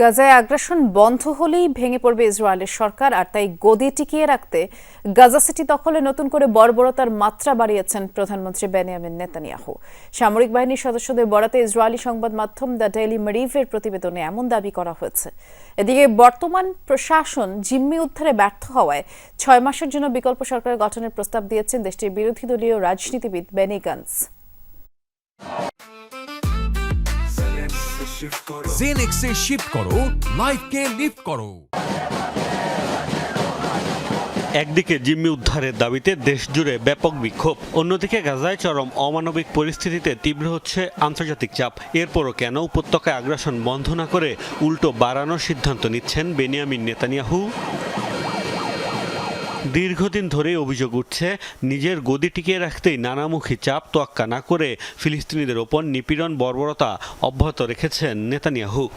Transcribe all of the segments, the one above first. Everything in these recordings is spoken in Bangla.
গাজায় আগ্রাসন বন্ধ হলেই ভেঙে পড়বে ইসরায়েলের সরকার, আর তাই গদি টিকিয়ে রাখতে গাজা সিটি দখলে নতুন করে বর্বরতার মাত্রা বাড়িয়েছেন প্রধানমন্ত্রী বেনিয়ামিন নেতানিয়াহু। সামরিক বাহিনীর সদস্যদের বরাতে ইসরায়েলি সংবাদ মাধ্যম দ্য ডেইলি মেরিভের প্রতিবেদনে এমন দাবি করা হয়েছে। এদিকে বর্তমান প্রশাসন জিম্মি উদ্ধারে ব্যর্থ হওয়ায় ছয় মাসের জন্য বিকল্প সরকার গঠনের প্রস্তাব দিয়েছেন দেশটির বিরোধী দলীয় রাজনীতিবিদ বেনি গান্স। জেনেক্সে শিফট করো লাইফকে লিফট করো। একদিকে জিম্মি উদ্ধারের দাবিতে দেশ জুড়ে ব্যাপক বিক্ষোভ অন্যদিকে গাজায় চরম অমানবিক পরিস্থিতিতে তীব্র হচ্ছে আন্তর্জাতিক চাপ। এরপরও কেন উপত্যকায় আগ্রাসন বন্ধ না করে উল্টো বাড়ানোর সিদ্ধান্ত নিচ্ছেন বেনিয়ামিন নেতানিয়াহু? দীর্ঘদিন ধরেই অভিযোগ উঠছে, নিজের গদি টিকিয়ে রাখতেই নানামুখী চাপ তোয়াক্কা না করে ফিলিস্তিনিদের ওপর নিপীড়ন, বর্বরতা অব্যাহত রেখেছেন নেতানিয়াহু।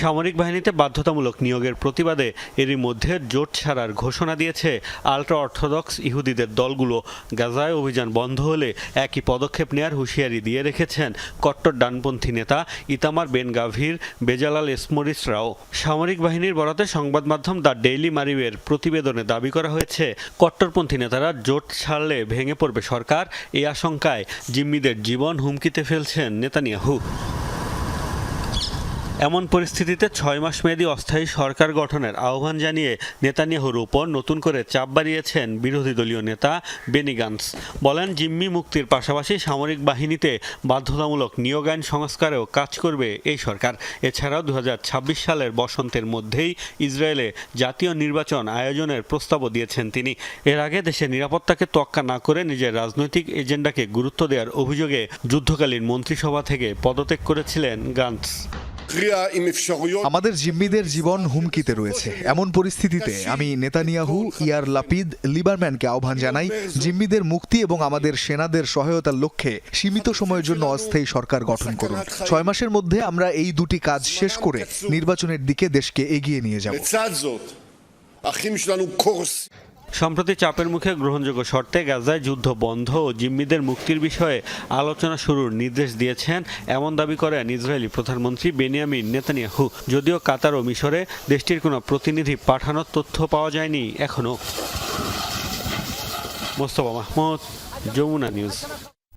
সামরিক বাহিনীতে বাধ্যতামূলক নিয়োগের প্রতিবাদে এরই মধ্যে জোট ছাড়ার ঘোষণা দিয়েছে আল্ট্রা অর্থোডক্স ইহুদিদের দলগুলো। গাজায় অভিযান বন্ধ হলে একই পদক্ষেপ নেয়ার হুঁশিয়ারি দিয়ে রেখেছেন কট্টর ডানপন্থী নেতা ইতামার বেন গাভির বেজালাল এসমরিসরাও। সামরিক বাহিনীর বরাতে সংবাদ মাধ্যম দ্য ডেইলি মারিবের প্রতিবেদনে দাবি করা হয়েছে, কট্টরপন্থী নেতারা জোট ছাড়লে ভেঙে পড়বে সরকার। এই আশঙ্কায় জিম্মিদের জীবন হুমকিতে ফেলছেন নেতানিয়াহু। এমন পরিস্থিতিতে ছয় মাস মেয়াদী অস্থায়ী সরকার গঠনের আহ্বান জানিয়ে নেতানিয়াহুর উপর নতুন করে চাপ বাড়িয়েছেন বিরোধী দলীয় নেতা বেনিগান্স বলেন, জিম্মি মুক্তির পাশাপাশি সামরিক বাহিনীতে বাধ্যতামূলক নিয়োগ আইন সংস্কারেও কাজ করবে এই সরকার। এছাড়াও দু হাজার ছাব্বিশ সালের বসন্তের মধ্যেই ইসরায়েলে জাতীয় নির্বাচন আয়োজনের প্রস্তাবও দিয়েছেন তিনি। এর আগে দেশের নিরাপত্তাকে তোয়াক্কা না করে নিজের রাজনৈতিক এজেন্ডাকে গুরুত্ব দেওয়ার অভিযোগে যুদ্ধকালীন মন্ত্রিসভা থেকে পদত্যাগ করেছিলেন গান্স। আমাদের জিম্মিদের জীবন হুমকিতে রয়েছে। এমন পরিস্থিতিতে আমি নেতানিয়াহু ইয়ার লাপিদ লিবারম্যানকে আহ্বান জানাই জিম্মিদের মুক্তি এবং আমাদের সেনাদের সহায়তার লক্ষ্যে সীমিত সময়ের জন্য অস্থায়ী সরকার গঠন করুন। ছয় মাসের মধ্যে আমরা এই দুটি কাজ শেষ করে নির্বাচনের দিকে দেশকে এগিয়ে নিয়ে যাব। সম্প্রতি চাপের মুখে গ্রহণযোগ্য শর্তে গাজায় যুদ্ধ বন্ধ ও জিম্মিদের মুক্তির বিষয়ে আলোচনা শুরুর নির্দেশ দিয়েছেন এমন দাবি করেন ইসরায়েলি প্রধানমন্ত্রী বেনিয়ামিন নেতানিয়াহু। যদিও কাতার ও মিশরে দেশটির কোনো প্রতিনিধি পাঠানোর তথ্য পাওয়া যায়নি এখনও। মোস্তফা মাহমুদ, যমুনা নিউজ।